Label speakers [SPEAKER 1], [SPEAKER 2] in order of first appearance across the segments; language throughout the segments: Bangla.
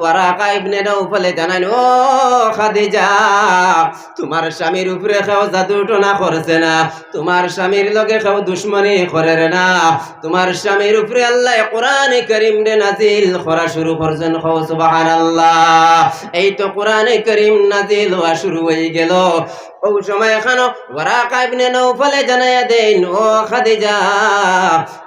[SPEAKER 1] ওয়ারাকা ইবনে তোমার স্বামীর উপরে খাও জাদু টোনা করছে না। তোমার স্বামীর লগে খাও দুশ্মনী করে না। তোমার স্বামীর উপরে আল্লাহ কোরআনে করিম রে নাজিল করা শুরু করছেন। খাও সুবহানাল্লাহ। এই তো কোরআনে করিম নাজিল হওয়া শুরু হয়ে গেল। ও সময় এখানো ওয়ারাকা ইবনে নাউফলে জানাইয়া দেন ও খাদিজা,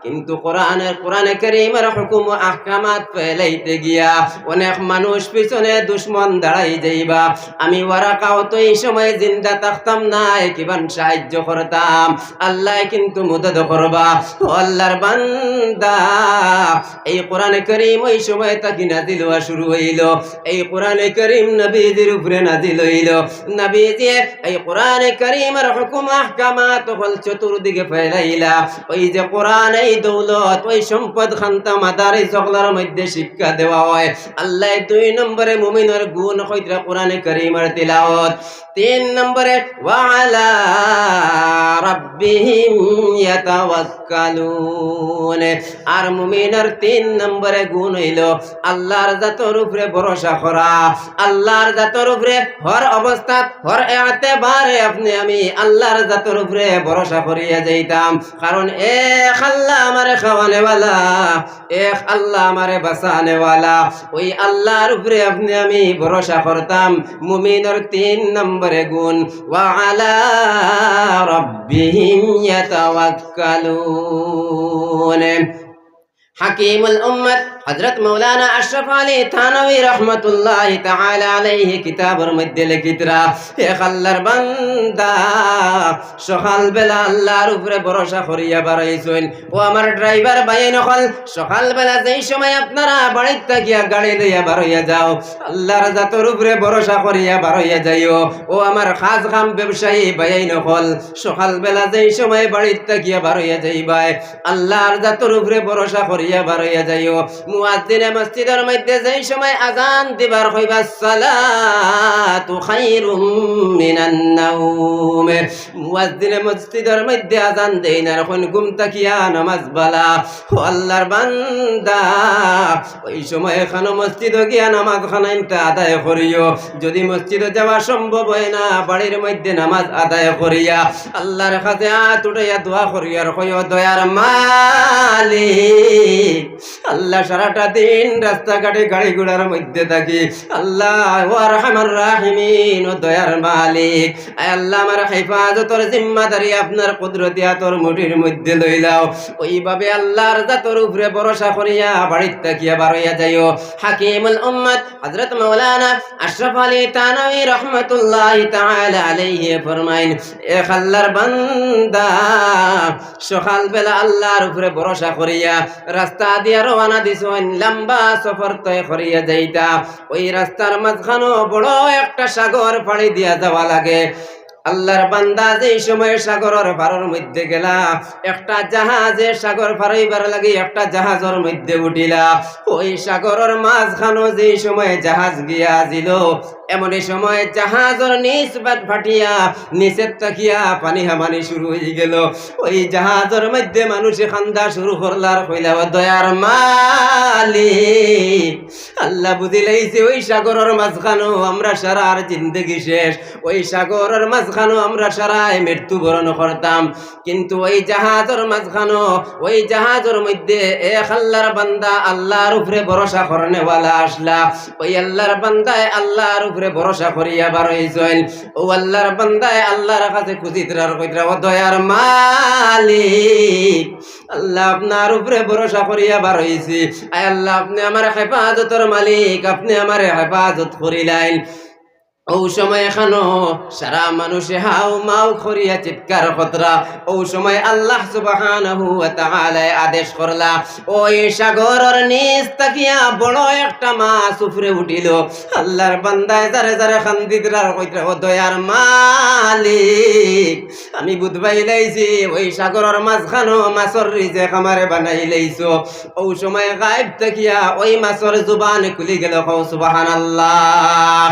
[SPEAKER 1] কিন্তু কোরআনের, কোরআনে করিমের হুকুম আহকামাত ফেলাইতে গিয়া অনেক মানুষ পিছনে দুশ্মন দাঁড়াই যাইবা। আমি ওয়ারাকাও তো এই সময় জিন্দা থাকতাম না কিবান সাহায্য করতাম। আল্লাহ কিন্তু মদত করবা। আল্লাহর বান্দা, এই কোরআনে করিম ওই সময় তাকি নাজিল হওয়া শুরু হইল। এই কোরআনে করিম নবীদের উপরে নাজিল হইল। নবীজি এই কোরআনে করিমের হুকুম, আহকামাত, হল চতুর্দিকে ফেলাইলা। ওই যে কোরআন, এই দৌলত, ওই সম্পদ খান্তা মাদারি সকলের মধ্যে শিক্ষা দেওয়া হয়। আল্লাহ দুই নম্বরে মুমিনের গুণ হইতরা কোরআনে করিমের তিলাওয়াত। তিন নম্বরে, ওয়ালা রাব্বিহিম ইয়াতাওয়াক্কালুন। আর মুমিনের তিন নম্বরে গুণ হইল, আল্লাহর জাতর উপরে ভরসা করা। আল্লাহর জাতর উপরে হর অবস্থাত হর এতেবারে আপনি, আমি আল্লাহর জাতর উপরে ভরসা করিয়া যাইতাম। কারণ এক আল্লাহ আমারে খাওয়ানেওয়ালা এক আল্লাহ আমারে বাঁচানেওয়ালা ওই আল্লাহর উপরে আপনি, আমি ভরসা করতাম। মুমিনের তিন নম্বরে গুণ ওয়ালা রব্বিহিম ইয়াতাওয়াক্কালুন। হাকিমুল উম্মত হযরত মৌলানা আশরাফ আলী থানভী রাহমাতুল্লাহ তাআলা আলাইহি কিতাবের মধ্যে লিখিতরা হে আল্লাহর বান্দা সকাল বেলা আল্লাহর উপরে ভরসা করিয়া বাড়াইছেন। ও আমার ড্রাইভার ভাই নকল সকাল বেলা যেই সময় আপনারা বাড়ির থাকিয়া গাড়ি লইয়া বাড়াইয়া যাও, আল্লাহর জাতর উপরে ভরসা করিয়া বাড়াইয়া যাইও। ও আমার খাস খাম ব্যবসায়ী ভাই নকল সকাল বেলা যেই সময় বাড়ির থাকিয়া বাড়াইয়া যাইবাই আল্লাহর জাতর উপরে ভরসা করিয়া বাড়াইয়া যাইও। মুয়াজ্জিনে মসজিদের মধ্যে যেই সময় আজান দিবার হইবা, সালাতু খায়রুম মিনান নাওম। মুয়াজ্জিনে মসজিদের মধ্যে আজান ঘুম তাকিয়া নামাজ বালা। ও আল্লাহর বান্দা, ওই সময় এখানে মসজিদে গিয়া নামাজ খানাইমটা আদায় করিও। যদি মসজিদে যাওয়া সম্ভব হয় না, বাড়ির মধ্যে নামাজ আদায় করিয়া। আল্লাহর কাছে হাত উঠাইয়া দোয়া দয়ার মালিক, আল্লাহ সারাটা দিন রাস্তাঘাটে গাড়ি ঘোড়ার মধ্যে থাকি। আল্লাহ রহমান ও দয়ার মালিক। আল্লাহ, আমার হেফাজতর জিম্মাদারি আপনার কুদরতি হাতর মুঠির মধ্যে লইলাও ওইভাবে আল্লাহর জাতর উপরে ভরসা করিয়া বাড়ির থাকিয়া বারইয়া যাইও। হাকিমুল উম্মত হযরত মাওলানা আশরাফ আলী তানভী রহমাতুল্লাহ আলাইহি ফরমাইন, এ আল্লাহর বান্দা সকাল বেলা আল্লাহর উপরে ভরসা করিয়া রাস্তা দিয়া রওনা লম্বা সফর তয় করিয়া যাইতা। ওই রাস্তার মাঝখানো বড় একটা সাগর ফাড়ি দিয়া যাওয়া লাগে। আল্লাহর বান্দা যেই সময় সাগরের পারের মধ্যে গেলা, একটা জাহাজে সাগর পারাইবার লাগে একটা জাহাজের মধ্যে উঠিলা। ওই সাগরের মাঝখানো যেই সময় জাহাজ গিয়া দিল এমন সময় জাহাজের নিচ বাট ফাটিয়া নিচের তাকিয়া পানি হামানি শুরু হয়ে গেল। ওই জাহাজের মধ্যে মানুষে খান্দা শুরু করলার কইলা দয়ার মালিক, আল্লাহ বুঝিলাইছে ওই সাগরের মাঝখানো আমরা সারা আর জিন্দগি শেষ। ওই সাগরের মাঝখানো আমরা সারাই মৃত্যুবরণ করতাম। কিন্তু ওই জাহাজের মাঝখানো ওই জাহাজের মধ্যে এক আল্লাহর বান্দা আল্লাহর উপরে ভরসা করনেওয়ালা আসলা। ওই আল্লাহর বান্দায় আল্লাহর উপরে ভরসা করিয়া বার হইছেন ও আল্লাহর বান্দায়, আল্লাহর কাছে খুঁজিতরার কইরা, ও দয়ার মালিক, আল্লাহ আপনার উপরে ভরসা করিয়া বার হইছি আয় আল্লাহ, আপনি আমার হেফাজতর মালিক, আপনি আমার হেফাজত করিলেন। ও সময় এখানো সারা মানুষে হাও মাও করিয়া চিৎকার কতরা। ও সময় আল্লাহ সুবহানাহু ওয়া তাআলা আদেশ করলা ওই সাগরের নিচ তাকিয়া বড় একটা মাছ উপরে উঠিল। আল্লাহর বান্দায় যারে যারে খান্দিদরার কইতরা ও দয়ার মালিক, আমি বুধবাই লাইছি, ওই সাগরের মাঝখানো মাছর রিজে খামারে বানাই লাইছো। ও সময় গায়েব তাকিয়া ওই মাছর জুবান খুলি গেল সুবহানাল্লাহ।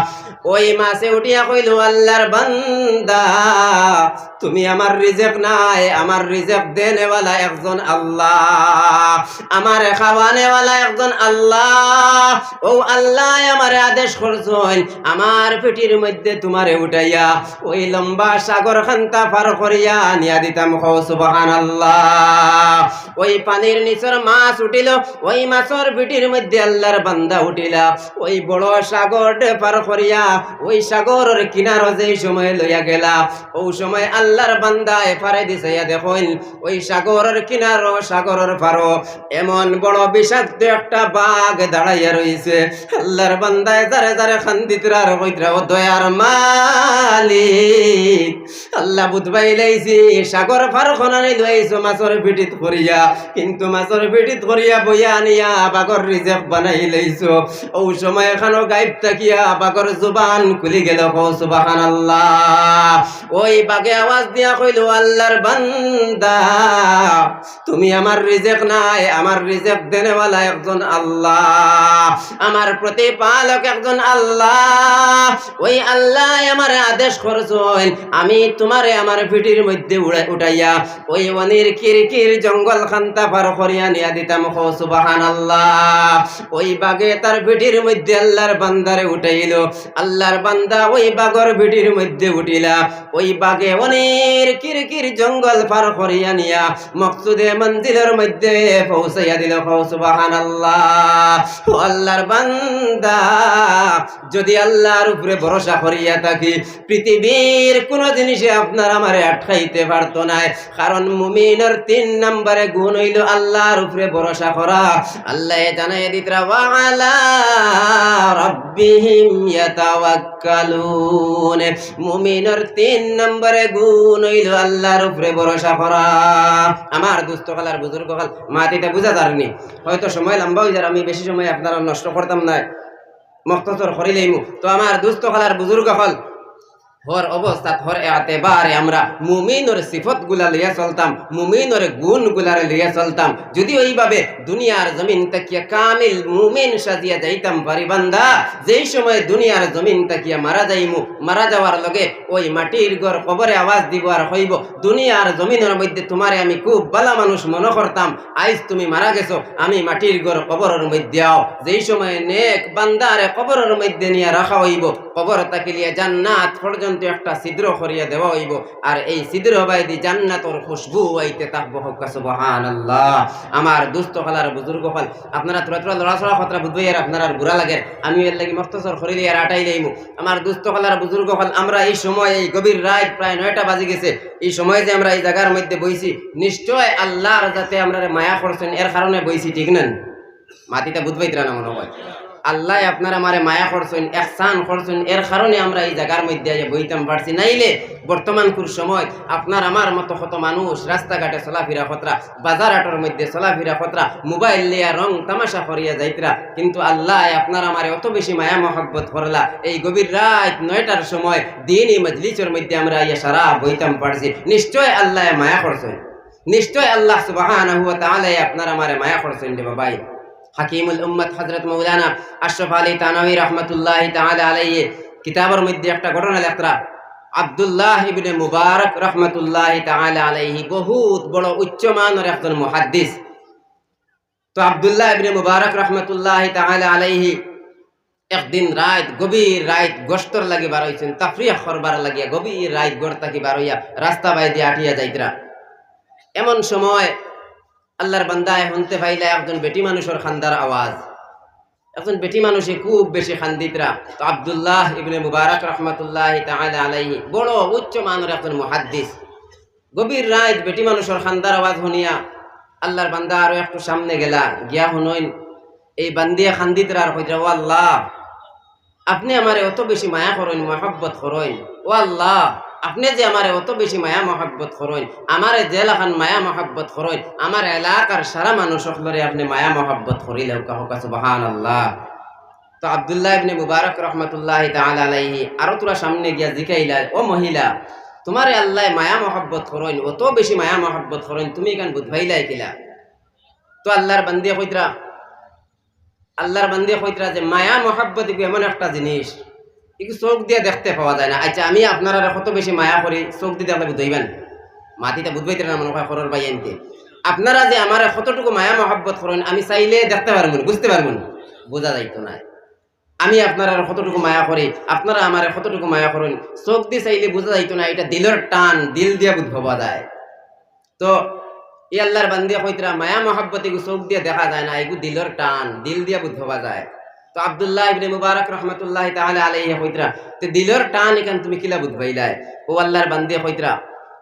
[SPEAKER 1] ওই মাসে উঠিয়া কইল আল্লাহর বান্দা তুমি আমার রিজেক নাই, আমার রিজেক দেনেওয়ালা একজন আল্লাহ। আমার খাওয়ানেওয়ালা একজন আল্লাহ। ও আল্লাহ, আমার আদেশ করছেন আমার পেটির মধ্যে তোমারে উঠাইয়া ওই লম্বা সাগর খান্তা পার করিয়া নিয়া দিতাম হো সুবহান আল্লাহ ওই পানির নিচর মাছ উঠিল, ওই মাছের পিটির মধ্যে আল্লাহর বান্দা উঠিলা। ওই বড় সাগর পার করিয়া ওই সাগরের কিনারো যেই সময় লইয়া গেলা ও সময় আল্লাহর বান্দা এফারে দিছে দেখুন, ওই সাগরের কিনারো, সাগরের পারো, এমন বড় বিষাক্ত একটা বাঘ দাঁড়াইয়া রইছে। আল্লাহর বান্দায় যারে যারে খান্দিতরার কইতরা ও দয়ার মালিক। আল্লাহ বুধবাই লাইছি, সাগর ফার খনানি লইছো মাছর পিটিত করিয়া। কিন্তু মাছর পিটিত করিয়া বইয়া আনিয়া বাগর রিজার্ভ বানাই লইছো। ও সময় এখানো গাইব তাকিয়া বাগর জুবান খুলি গেল কো সুবহানাল্লাহ। ওই বাগে আওয়াজ দিয়া কইল, আল্লাহর বান্দা, তুমি আমার রিজেক নাই, আমার রিজেক দেনেওয়ালা একজন আল্লাহ, আমার প্রতিপালক একজন আল্লাহ, ওই আল্লাহ আমার আদেশ করছেন, আমি তোমারে আমার পিঠির মধ্যে উঠাইয়া ওই অনির কিরকির জঙ্গল খান্তা পার করিয়া নিয়া দিতাম সুবাহান আল্লাহ ওই বাগে তার পিঠির মধ্যে আল্লাহর বান্দারে উঠাইল, আল্লাহর বান্দা ওই বাগর পিঠির মধ্যে উঠিলা, ওই বাগে অনির কিরকির জঙ্গল পার করিয়া নিয়া মকসুদে মন্দিরের মধ্যে পৌঁছাইয়া দিল সুবাহান আল্লাহ আল্লাহর বান্দা, যদি আল্লাহর উপরে ভরসা করিয়া থাকি, পৃথিবীর কোন জিনিসে আপনার আমারে আটকাইতে পারতো না। কারণ মুমিনের তিন নম্বরে গুণ হইল আল্লাহর উপরে ভরসা করা। আল্লাহ জানাই দিতরা ওয়ালা রব্বিহিম ইয়াতাওয়াক্কালুন। মুমিনের তিন নম্বরে গুণ হইল আল্লাহর উপরে ভরসা করা। আমার দুস্থ কালার বুজুর্গ কাল মাটিতে বুঝা যারনি হয়তো সময় লম্বা হয়ে যার আমি বেশি সময় আপনারা নষ্ট করতাম না। মক্তর করিলেই তো আমার দুস্থ কালার বুজুর্গ হল হর অবস্থাত হর এতেবারে আমরা মুমিনর সিফতগুলা লিয়া চলতাম, মুমিনর গুণগুলার লিয়া চলতাম। যদি ওইভাবে দুনিয়ার জমিন তাকিয়া কামিল মুমিন সাজিয়া যাইতাম পারি বান্দা, যেই সময় দুনিয়ার জমিন তাকিয়া মারা যাইমু, মারা যাওয়ার লগে ওই মাটির ঘর কবরে আওয়াজ দিব আর হইব, দুনিয়ার জমিনের মধ্যে তোমারে আমি খুব বালা মানুষ মনে করতাম, আইজ তুমি মারা গেছো, আমি মাটির ঘর কবরের মধ্যে আও। যেই সময় নেক বান্দারে কবরের মধ্যে নিয়ে রাখা হইব, কবর তাকিলিয়া জান্নাত পর্যন্ত একটা ছিদ্র করিয়া দেওয়া হইব। আর এই ছিদ্র বাইদি জান্নাতর খুশবু আইতে থাকব হকা সুবহানাল্লাহ। আমার দুস্থ হলার বুজুর্গ হল আপনারা তোরা তোরা লড়াচড়া খতরা বুঝবই আর আপনার বুড়া লাগে আমি এর লাগি মস্তসর করিলে আর আটাই লইমু। আমার দুস্থ হলার বুজুর্গ হল আমরা এই সময় এই গভীর রাত প্রায় নয়টা বাজে গেছে। এই সময় যে আমরা এই জায়গার মধ্যে বইছি, নিশ্চয় আল্লাহর যাতে আমরা মায়া করছেন, এর কারণে বইছি, ঠিক না মাটিতে বুঝবাইতরা না মনে হয়। আল্লাহ আপনারা আমারে মায়া করছেন একসান করছেন, এর কারণে আমরা এই জায়গার মধ্যে বইতাম পারছি। নাইলে বর্তমান কুর সময় আপনার আমার মতো কত মানুষ রাস্তাঘাটে চলাফেরা খতরা বাজার হাটের মধ্যে চলাফেরা খতরা মোবাইল লিয়া রং তামাশা করিয়া যাইতরা। কিন্তু আল্লাহ আপনার আমারে অত বেশি মায়া মহব্বত করলা। এই গভীর রাত নয়টার সময় দিনই মজলিসের মধ্যে আমরা ইয়া সারা বইতাম পারছি। নিশ্চয় আল্লাহ মায়া করছেন। নিশ্চয় আল্লাহ তাআলা আপনার আমারে মায়া করছেন রে বাবাই। হাকিমুল উম্মত হজরত মৌলানা আশরফ আলী তানভী রহমতুল্লাহ তাআলা আলাইহি। কিতাবের মধ্যে একটা ঘটনা লেখরা আব্দুল্লাহ ইবনে মুবারক রহমতুল্লাহ তাআলা আলাইহি বহুত বড় উচ্চমানের একজন মুহাদ্দিস। তো আব্দুল্লাহ ইবনে মুবারক রহমতুল্লাহ তাআলা আলাইহি একদিন রাত, গভীর রাত গোস্তর লাগি বার হইছেন, তাফরিয়া করবার লাগিয়া গভীর রাত গড় থাকি বার হইয়া রাস্তা বাইদি আটিয়া যাইতরা এমন সময় আল্লাহর বান্দায় শুনতে পাইলে একজন বেটি মানুষের খান্দার আওয়াজ। একজন বেটি মানুষে খুব বেশি খান্দিতরা। তো আব্দুল্লাহ ইবনে মুবারক রহমতুল্লাহ আলাইহি, বড় উচ্চ মানের একজন মুহাদ্দিস। গভীর রাত বেটি মানুষের খান্দার আওয়াজ শুনিয়া আল্লাহর বান্দা আরও একটু সামনে গেলা, গিয়া শুনইন এই বান্দিয়া খান্দিতরা আর কইরা, ও আল্লাহ, আপনি আমারে অত বেশি মায়া করেন, মহব্বত করেন, ও আল্লাহ আপনি যে আমারে অত বেশি মায়া মহাব্বত করেন, আমারে জেলাখান মায়া মহাব্বত করেন, আমার এলাকার সারা মানুষ সকলরে আপনি মায়া মহাব্বত করিলেও কাহকা সুবাহান আল্লাহ তো আবদুল্লাহ ইবনে মুবারক রহমতুল্লাহ আলাইহি আরও তোরা সামনে গিয়া জিকাইলা, ও মহিলা, তোমারে আল্লাহ মায়া মহাব্বত করেন, অত বেশি মায়া মহাব্বত করেন, তুমি কেন বুধভাইলাই কিলা তো আল্লাহর বান্দিয়া কইতরা, আল্লাহর বান্দিয়া কইতরা যে মায়া মহাব্বত এমন একটা জিনিস কিন্তু চোখ দিয়ে দেখতে পাওয়া যায় না। আচ্ছা আমি আপনারা কত বেশি মায়া করি, চোখ দিয়ে দেখলে বুঝাইবেন মাটিতে বুঝবাইতে না, মনে হয় খরর বাই আনতে। আপনারা যে আমার কতটুকু মায়া মহাব্বত করেন, আমি চাইলে দেখতে পারবেন বুঝতে পারবেন বোঝা যাইতো না। আমি আপনারা কতটুকু মায়া করি, আপনারা আমার কতটুকু মায়া করেন, চোখ দিয়ে চাইলে বোঝা যাইতো না, এটা দিলের টান, দিল দিয়ে বুঝ পাওয়া যায়। তো ই আল্লাহর বান্দিয়া কইতরা, মায়া মহাব্বত এগু চোখ দিয়ে দেখা যায় না, এগু দিলের টান, দিল দিয়ে বুঝ পাওয়া যায়। তো আব্দুল্লাহ ইবনে মুবারক রহমতুল্লাহ তাআলা আলাইহি কইতরা তো দিলের টান এখান তুমি কিলা বুঝ পাইলাই ও আল্লাহর বান্দিয়া কইতরা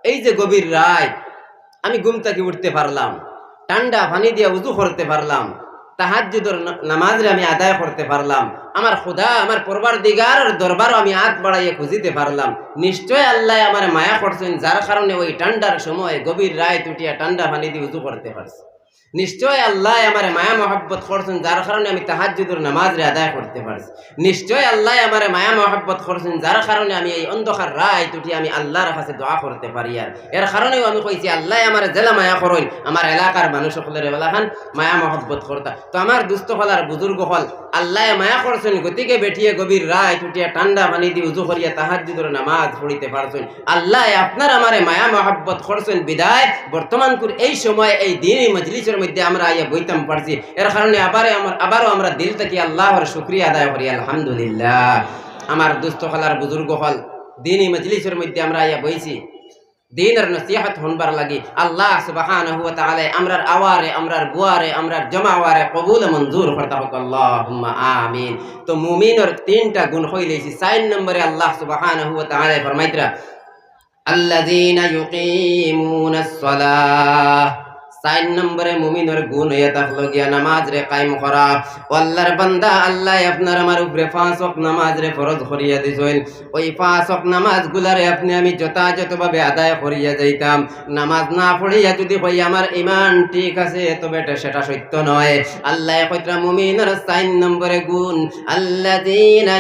[SPEAKER 1] এই যে গভীর রাত, আমি ঘুম থেকে উঠতে পারলাম, ঠান্ডা পানি দিয়ে উজু করতে পারলাম, তাহাজ্জুদের নামাজরে আমি আদায় করতে পারলাম, আমার খুদা, আমার পরবার দিগার দরবারও আমি হাত বাড়াইয়ে খুঁজিতে পারলাম, নিশ্চয় আল্লাহ আমার মায়া করছেন, যার কারণে ওই ঠান্ডার সময় গভীর রায় তুটিয়া ঠান্ডা পানি দিয়ে উজু করতে পারছি। নিশ্চয় আল্লাহ আমার মায়া মহাব্বত করছেন, যার কারণে আমি তাহাজ্জুদের নামাজরে আদায় করতে পারছি। নিশ্চয় আল্লাহ আমার মায়া মহাব্বত করছেন, যার কারণে আমি এই অন্ধকার রায় তুটি আমি আল্লাহর কাছে দোয়া করতে পারি আর। এর কারণেও আমি কইছি, আল্লাহ আমার জেলা মায়া করইন আমার এলাকার মানুষ সকলের এলাকান মায়া মহব্বত করতা। তো আমার দুস্থ হলার বুজুর্গ হল, আল্লাহ মায়া করছেন, গতিকে বেটিয়ে গভীর রায় তুটিয়া ঠান্ডা পানি দিয়ে উজু করিয়া তাহাজ্জুদের নামাজ পড়িতে পারছেন। আল্লাহ আপনার আমারে মায়া মহাব্বত করছেন, বিদায়। বর্তমান এই সময় এই দিনই মজলিসের মধ্যে আমরা আইয়া বইতাম পারছি। এর কারণে আবার আমার আবারও আমরা দিল থেকে আল্লাহর শুক্রিয়া আদায় করি, আলহামদুলিল্লাহ। আমার দুস্থ হলার বুজুর্গ হল দিনই মজলিসের মধ্যে আমরা আইয়া বইছি। দিনের নসিহত হনবার লাগি। আল্লাহ সুবহানাহু ওয়া তাআলা আমরার আওয়ারে, আমরার বুয়ারে আমরার জমাওয়ারে কবুল মঞ্জুর করতে হোক। আল্লাহুম্মা আমিন। তো মুমিনের তিনটা গুণ হইলেছি চার নম্বরে আল্লাহ সুবহানাহু ওয়া তাআলা ফরমাইতরা, আল্লাযীনা ইউকিমুনাস সালাহ চার নম্বরে মুমিনের গুণ হয়ে থাকল গিয়া নামাজ রে কায়েম করা। আল্লাহর বান্দা, আল্লাহ আপনার আমার উপরে পাঁচ ওয়াক্ত নামাজ রে ফরজ করিয়া দিছেন। ওই পাঁচ ওয়াক্ত নামাজ গুলারে আপনি আমি যথাযথভাবে আদায় করিয়া যাইতাম। নামাজ না পড়িয়া যদি কই আমার ইমান ঠিক আছে, তবে সেটা সত্য নয়। আল্লাহ কইতরা মুমিনের চার নম্বরে গুণ। আল্লাযীনা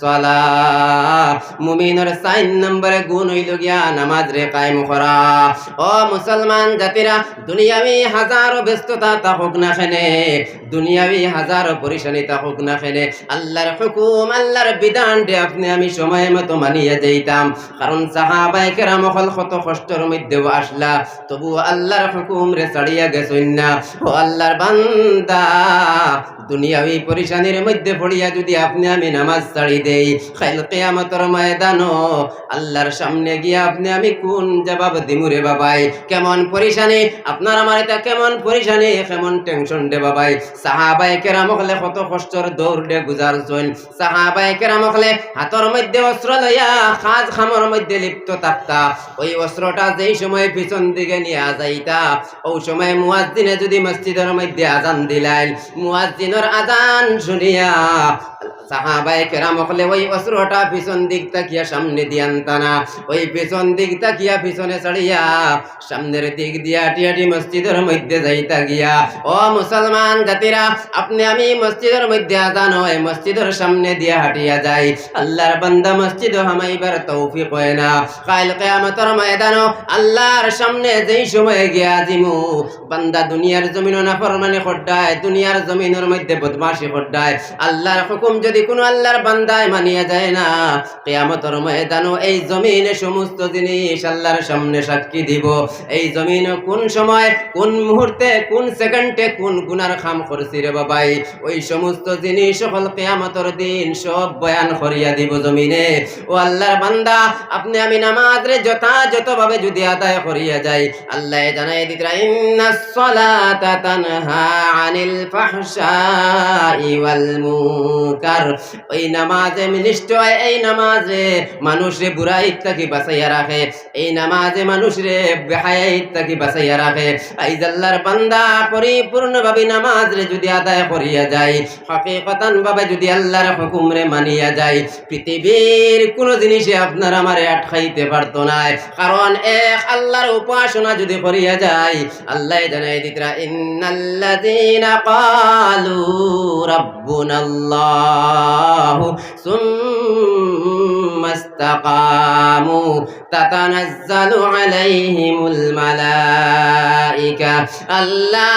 [SPEAKER 1] সালাহ। মুমিনের চার নম্বরে গুণ হইল গিয়া নামাজ রে কায়েম করা। ও মুসলমান জাতিরা, দুনিয়াবি হাজারো ব্যস্ততা থাকুক না খেনে দুনিয়াবি হাজারো পরিশানি থাকুক না খেনে আল্লাহর হুকুম, আল্লাহর বিধান দে আপনি আমি সময় মতো মানিয়ে যাইতাম। কারণ সাহাবাই কেরাম কত কষ্টের মধ্যেও আসলা। তবু আল্লাহর হুকুম রে ছাড়িয়া গেছইন না। ও আল্লাহর বান্দা, দুনিয়াবি পরিশানির মধ্যে পড়িয়া যদি আপনি আমি নামাজ ছাড়ি দেই খাইল কেয়ামতর ময়দানো আল্লাহর সামনে গিয়া আপনি আমি কোন জবাব দিমুরে বাবাই? কেমন পরিশানি? আপনার আমার এটা কেমন পরিশানি? কেমন টেনশন দে বাবাই। সাহাবাই কেরাম হলে কত কষ্টর দৌড় দে গুজার চল সাহাবাই কেরাম হলে হাতর মধ্যে অস্ত্র লইয়া, খাজ খামর মধ্যে লিপ্ত থাকতা। ওই অস্ত্রটা যেই সময় পিছন দিকে নিয়ে যাইতা, ওই সময় মুয়াজ্জিনে যদি মসজিদের মধ্যে আজান দিলাই মুয়াজ্জিনের আজান শুনিয়া পিছন সামনে ওই পিছন পিছনে মসজিদের মধ্যে যাইতা গিয়া জাতিরা, আপনি আমি মধ্যে আল্লাহর বান্দা মসজিদ আল্লাহর সামনে যেই সময় গিয়া জিমু বান্দা দুনিয়ার জমিন না ফরমানি খড্ডায়, দুনিয়ার জমিনের মধ্যে বদমাশি খড্ডায়। আল্লাহর হুকুম যদি কোনো আল্লাহর বান্দায় মানিয়া যায় না, কিয়ামতের ময়দানো এই জমিনে সমস্ত জিনিস আল্লাহর সামনে সাক্ষী দিব। এই জমিন কোন সময়, কোন মুহূর্তে, কোন সেকেন্ডে, কোন গুনার খাম করছি রে বাবাই? ওই সমস্ত জিনিস সকল কেয়ামতর দিন সব বয়ান করিয়া দিব জমিনে। ও আল্লাহর বান্দা, আপনি আমি নামাজ রে যথাযথ ভাবে যদি আদায় করিয়া যাই, আল্লাহ জানাই দিতরা সালাতা তানহা আনিল ফাহশাই ওয়াল মুনকার ওই নামাজে নিশ্চয় এই নামাজে মানুষরে বুড়াই থাকি বাঁচাইয়া রাখে এই নামাজে মানুষরে বেহায়াই থাকি বাঁচাইয়া রাখে আইজ আল্লাহর বান্দা পরিপূর্ণভাবে নামাজ রে যদি আদায় করিয়া যায় হকিকতান ভাবে যদি আল্লাহর হুকুম রে মানিয়া যায় পৃথিবীর কোনো জিনিসে আপনার আমারে আটকাইতে পারতো না কারণ এক আল্লাহর উপাসনা যদি করিয়া যায় আল্লাহ জানাই দিতরা ইন্নাল্লাযীনা ক্বালু রাব্বুনাল্লাহ الله ثم استقاموا تتنزل عليهم الملائكة ألا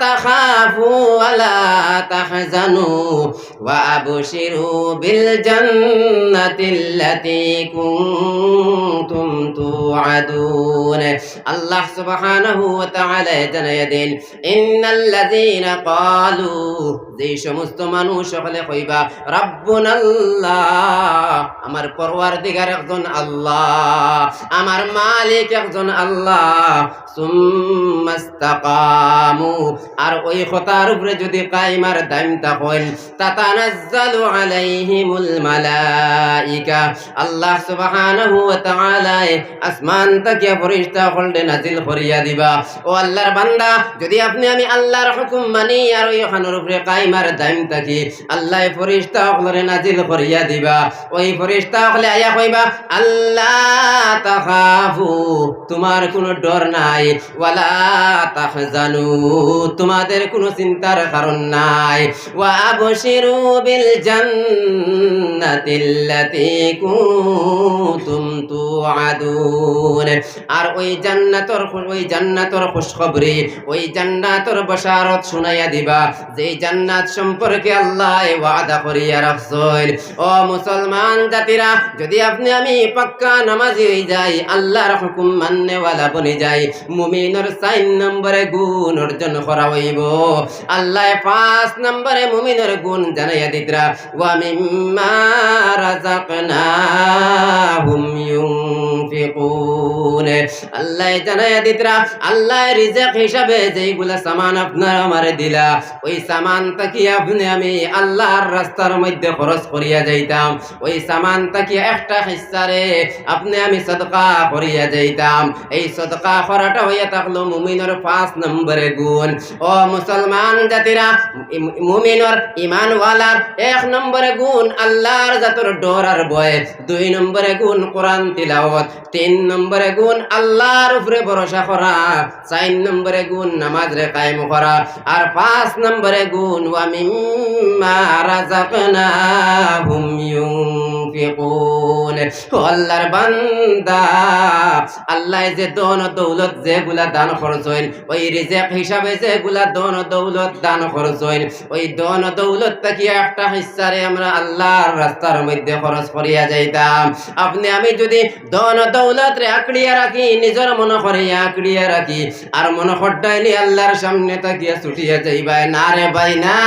[SPEAKER 1] تخافوا ولا تحزنوا وأبشروا بالجنة التي كنتم توعدون الله سبحانه وتعالى জানাইয়া إن الذين قالوا যে সমস্ত মানুষ সকলে কইবা রব্বুন আল্লাহ আমার পরওয়ার দিগার একজন আল্লাহ আমার মালিক একজন আল্লাহ। সুম্মাস্তাকামু। আর ওই কথার উপরে যদি কাইমার দাইম তখন তাতানাজ্জালু আলাইহিমুল মালাইকা। আল্লাহ সুবহানাহু ওয়া তাআলা আসমান থেকে ফেরেশতা হলদে নাজিল করিয়া দিবা। ও আল্লাহর বান্দা, যদি আপনি আমি আল্লাহর হুকুম মানি আর ওই খানোর উপরে কাইমার দাইম থাকি আল্লাহ ফেরেশতা হলরে নাজিল করিয়া দিবা। ওই ফেরেশতা হলে আয়া কইবা, আল্লাহ তাখাফু তোমার কোনো ডর নাই। তাহজানু, তোমাদের কোনো চিন্তার কারণ নাই। ওয়া জান্নাতিল্লাতি আর ওই জান্নাতর ওই জান্নাতর খুশখবরি, ওই জান্নাতর শুনাইয়া দিবা। যে জান্নাত সম্পর্কে আল্লাহ ওয়াদা করিয়া রাখছেন। ও মুসলমান জাতিরা, যদি আপনি আমি পাক্কা নামাজি হয়ে যাই আল্লাহর হুকুম মান্যওয়ালা বনে যাই মুমিনের চার নম্বরে গুণ অর্জন করা হইব। আল্লাহ পাঁচ নম্বরে মুমিনের গুণ জানাইয়া দিতরা, ওয়া আল্লাহ জানাইয়া দিতরা, আল্লাহ রিজক হিসাবে যেইগুলা সামান আপনার আমারে দিলা, ওই সামান তাকি আপনি আমি আল্লাহর রাস্তার মধ্যে খরচ করিয়া যাইতাম। ওই সামান তাকি একটা হিস্সারে আপনি আমি সদকা করিয়া যাইতাম। এই সদকা করাটা হইয়া থাকল পাঁচ নম্বরে গুণ। ও মুসলমান জাতিরা ইমানওয়ালার এক নম্বরে গুণ আল্লাহর জাতর ডর আর দুই নম্বরে গুণ কোরআন তিলাওয়াত। তিন নম্বরে গুণ আল্লাহর উপরে ভরসা করা। চার নম্বরে গুণ নামাজ রে কায়েম করা। আর পাঁচ নম্বরে গুণ, ওয়া মিম্মা রাযাকনাহুম আল্লাহর বান্দা, আল্লাহ যে দন দৌলত যেগুলা দান খরচ ওই রিজেক হিসাবে যেগুলা দন দৌলত দান খরচ ওই দন দৌলত থেকে একটা হিস্সারে আমরা আল্লাহর রাস্তার মধ্যে খরচ করিয়া যাইতাম। আপনি, আমি যদি দন দৌলত রে আঁকড়িয়া রাখি, নিজের মনে করিয়া আঁকড়িয়া রাখি, আর মনে হড্ডাইলি আল্লাহর সামনে তাকিয়া ছুটিয়া যাইবাই, না রে ভাই, না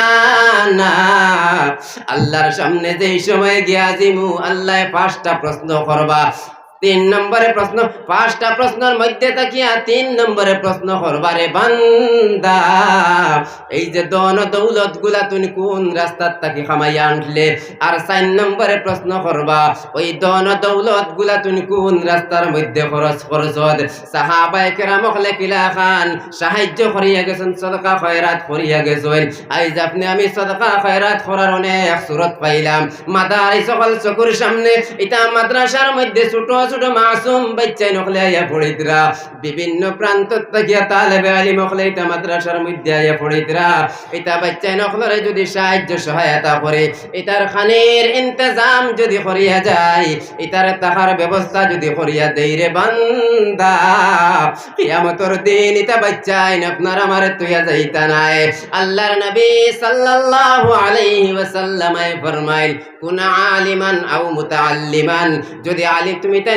[SPEAKER 1] না। আল্লাহর সামনে যেই সময় গিয়া জিমু আল্লাহ পাঁচটা প্রশ্ন করবা। তিন নম্বরে প্রশ্ন, পাঁচটা প্রশ্নের মধ্যে তাকিয়া তিন নম্বরে প্রশ্ন করবারে বান্দা। এই যে দন দৌলতগুলা তুমি কোন রাস্তার তাকে খামাইয়া আনলে? আর চার নম্বরে প্রশ্ন করবা, ওই দন দৌলতগুলা তুমি কোন রাস্তার মধ্যে খরচ খরচ সাহাবাই কেরাম হলে কিলা খান সাহায্য করিয়া গেছেন, সদকা খয়রাত করিয়া গেছেন। আইজ আপনি, আমি সদকা খয়রাত করার অনেক সুরত পাইলাম। মাদারি সকল চকুর সামনে, এটা মাদ্রাসার মধ্যে ছোট ছোট মাসুম বাচ্চাই নকলে আইয়া পড়িতরা। বিভিন্ন প্রান্ত থাকিয়া তালেবে আলিম হলে এটা মাদ্রাসার মধ্যে আইয়া পড়িতরা। এটা বাচ্চাই নকলরে যদি সাহায্য সহায়তা করে, এটার খানের ইন্তজাম যদি করিয়া যায়, এটার তাহার ব্যবস্থা যদি করিয়া দেই রে বান্দা। কিয়ামতর দিন এটা বাচ্চাই আপনার আমার তুইয়া যাইতা নাই। আল্লাহর নবী সাল্লাল্লাহু আলাইহি ওয়াসাল্লাম ফরমাইল, কুন আলিমান আও মুতাআল্লিমান। যদি আলিম তুমি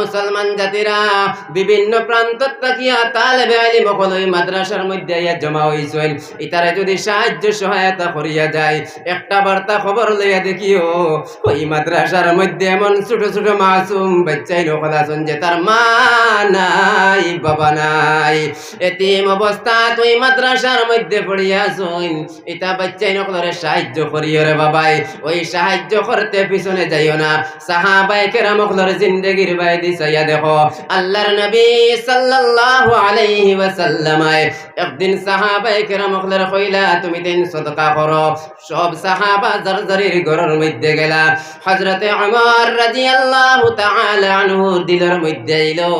[SPEAKER 1] মুসলমান জাতিরা বিভিন্ন প্রান্ত তাকিয়া তালেবে আলিম ওই মাদ্রাসার মধ্যে আইয়া জমা হইছেন। ইতারে যদি সাহায্য সহায়তা করিয়া যায়, একটা বার্তা খবর লইয়া দেখিও, ওই মাদ্রাসার মধ্যে এমন ছোট ছোট মাসুম বাচ্চাই লোকল আছেন যে তার মা নাই, বাবা নাই। এতিম অবস্থা তুই মাদ্রাসার মধ্যে পড়িয়া শুন ইতা বাচ্চাই নকলরে সাহায্য করিও রে বাবাই, ওই সাহায্য করতে পিছনে যাইও না। সাহাবাই কেরাম অকলর জিন্দগির বাই দিছাইয়া দেখো। আল্লাহর নবী সাল্লাল্লাহু আলাইহি একদিন কইলা তুমি দিন সদকা করো। সব সাহাবা জারজারির ঘরের মধ্যে গেলা ওমর রাদিয়াল্লাহু তাআলা দিলের মধ্যে আইলো।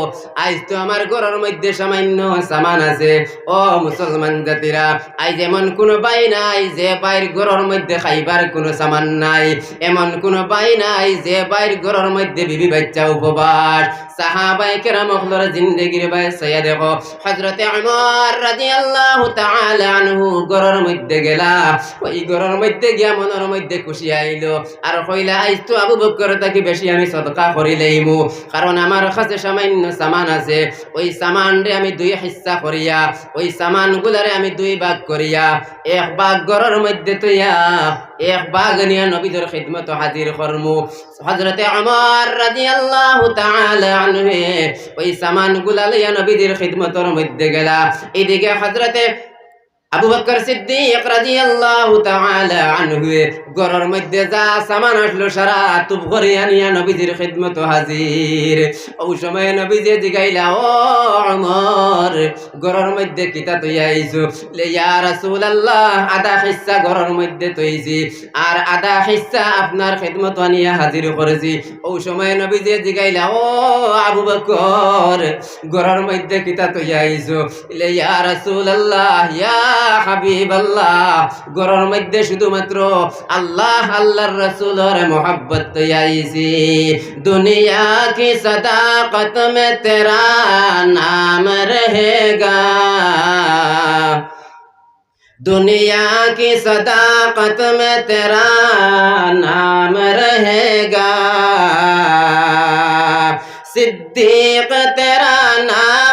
[SPEAKER 1] আজ তো আমার ঘরের মধ্যে সামান্য সামান আছে। ও মুসলমান জাতিরা, আজ এমন কোনো বাই নাই যে বাইর ঘরের মধ্যে খাইবার কোনো সামান নাই। এমন কোনো বাই নাই যে বাইর ঘরের মধ্যে বিবি বাচ্চা উপবাস i'm card সাহাবাই কেরাম অখলর জিন্দগির বাই সয়া দেখো। হযরতে ওমর রাদিয়াল্লাহু তাআলা আনহু ঘরের মধ্যে গেলা। ওই ঘরের মধ্যে গিয়া মনের মধ্যে খুশি আইলো। আর কইলা আইজ তো আবু বকর তাকে বেশি আমি সদকা করিলেইমু। কারণ আমার কাছে সামান্য সামান আছে। ওই সামান রে আমি দুই হিস্সা করিয়া, ওই সামান গুলারে আমি দুই ভাগ করিয়া, এক ভাগ ঘরের মধ্যে তৈয়া, এক ভাগ নিয়া নবীদের খিদমত হাজির করমু। হযরতে ওমর রাদিয়াল্লাহু তাআলা আনহু ওই সামানগুলা লইয়া নবীদের খিদমতের মধ্যে গেলা এদিকে হযরতে আবু বকর সিদ্দিক রাদিয়াল্লাহু তাআলা আনহু, ঘরের মধ্যে যা সামান আসলো সারা তুব করে আনিয়া নবীজির খিদমত হাজির। ও সময় নবীজি জিগাইলা, ও ওমর ঘরের মধ্যে কিতা তুই আইছো? লে, ইয়া রাসূলুল্লাহ, আধা হিস্সা ঘরের মধ্যে তৈছি আর আধা হিস্সা আপনার খিদমত আনিয়া হাজির করেছি। ও সময় নবীজি জিগাইলা, ও আবু বকর, ঘরের মধ্যে কিতা তুই আইছো? লে, ইয়া রাসূলুল্লাহ, ইয়া হাবিবাল্লাহ ঘরের মধ্যে শুধুমাত্র আল্লাহ আল্লাহর রাসূলের মোহাব্বত তুই আইছি দুনিয়া की सदाकत में तेरा नाम रहेगा दुनिया की सदाकत में तेरा नाम रहेगा सिद्दीक तेरा नाम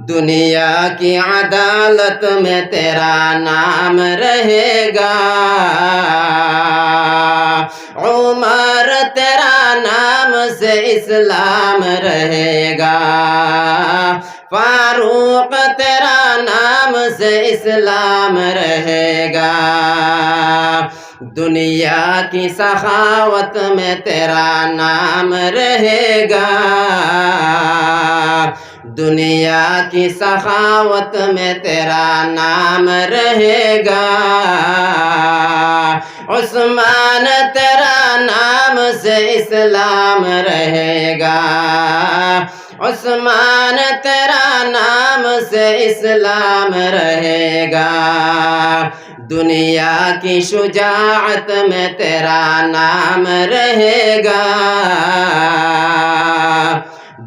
[SPEAKER 1] دنیا کی عدالت میں تیرا نام رہے گا۔ عمر تیرا نام سے اسلام رہے گا۔ فاروق تیرا نام سے اسلام رہے گا۔ دنیا کی سخاوت میں تیرا نام رہے گا۔ دنیا کی سخاوت میں تیرا نام رہے گا۔ عثمان، تیرا نام سے اسلام رہے گا۔ عثمان، تیرا نام سے اسلام رہے گا۔ دنیا کی شجاعت میں تیرا نام رہے گا۔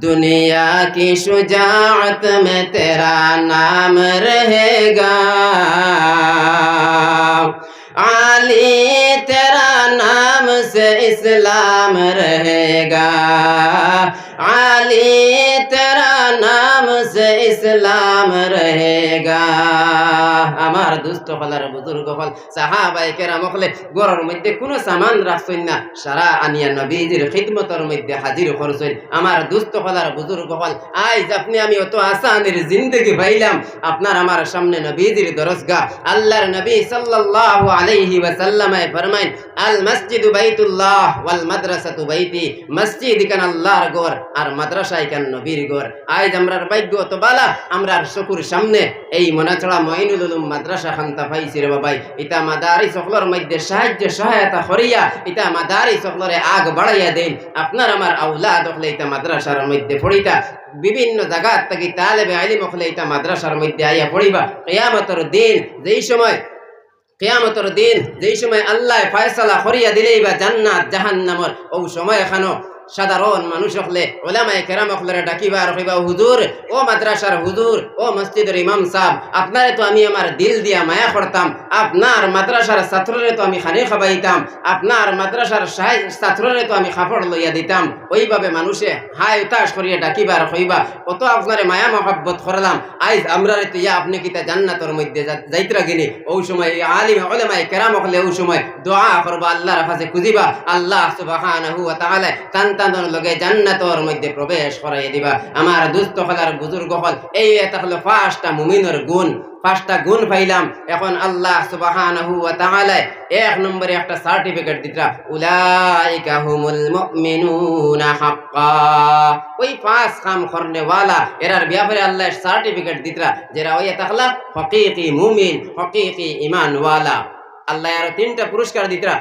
[SPEAKER 1] دنیا کی شجاعت میں تیرا نام رہے گا۔ علی تیرا نام سے اسلام رہے گا۔ علی تیرا নাম সে ইসলাম রহেগা। আমার দুস্থ ফলার বুজুর্গ ফল সাহাবাই কেরা মখলে গরর মধ্যে কোনো সামান রাখছেন না। সারা আনিয়া নবীজির খিদমতর মধ্যে হাজির করছেন। আমার দুস্থ ফলার বুজুর্গ ফল আজ আপনি, আমি অত আসানের জিন্দগি পাইলাম। আপনার আমার সামনে নবীজির দরসগা আল্লাহর নবী সাল্লাল্লাহু আলাইহি ওয়াসাল্লামায় ফরমাইন, আল মসজিদু বাইতুল্লাহ ওয়াল মাদ্রাসাতু বাইতি। মসজিদ কান আল্লাহর ঘর আর মাদ্রাসা কান নবীর ঘর? আজ আমরার ভাগ্য তো বালা, আমরার চকুর সামনে। এই মনাচড়া মঈনুল উলুম মাদ্রাসা খান্তা পাইছি রে বাবাই। ইতা মাদারি সকলের মধ্যে সাহায্য, সহায়তা করিয়া, ইতা মাদারি সকলরে আগ বাড়াইয়া দেন আপনার আমার আউলাদ হলে ইতা মাদ্রাসার মধ্যে পড়িতা। বিভিন্ন জায়গা থেকে তালেবে আলিম হলে ইতা মাদ্রাসার মধ্যে আইয়া পড়িবা। কিয়ামতের দিন যেই সময়, কিয়ামতের দিন যেই সময় আল্লাহ ফয়সালা করিয়া দিলেই বা জান্নাত জাহান্নামর। ও সময় এখানো সাধারণ মানুষ হলে, ওলামায় কেরাম হলে ডাকিবার হইবা হুজুর, ও মাদ্রাসার হুজুর, ও মসজিদের ইমাম সাহেব, আপনারে তো আমি আমার দিল দিয়া মায়া করতাম, আপনার মাদ্রাসার ছাত্ররে তো আমি খানে খাবাইতাম, আপনার মাদ্রাসার ছাত্ররে তো আমি খাপড় লইয়া দিতাম। ওইভাবে মানুষে হাই উতাস করিয়া ডাকিবার হইবা কত আপনারে মায়া মহাব্বত করলাম। আইজ আমরা তো ইয়া আপনি কিতা জান্নাতর মধ্যে যাইতরা গিনি। ওই সময় আলিম ওলামায় কেরাম হলে ওই সময় দোয়া করবা, আল্লাহর কাছে খুঁজিবা। আল্লাহ সুবহানাহু ওয়া তাআলা তান্তানোর লগে জান্নাতর মধ্যে প্রবেশ করাই দিবা। আমার দুস্থ হলার বুজুর্গ হল, এই এটা হলো পাঁচটা মুমিনের গুণ। পাঁচটা গুণ পাইলাম। এখন আল্লাহ তাআলা এক নম্বরে একটা সার্টিফিকেট দিতরা উলাইকা মুমিনুনা হাক্কা। ওই পাঁচ কাম এরার ব্যাপারে আল্লাহ সার্টিফিকেট দিতরা ওই হকিকি মুমিন, হকিকি ইমান আল্লাহ আরও তিনটা পুরস্কার দিতরা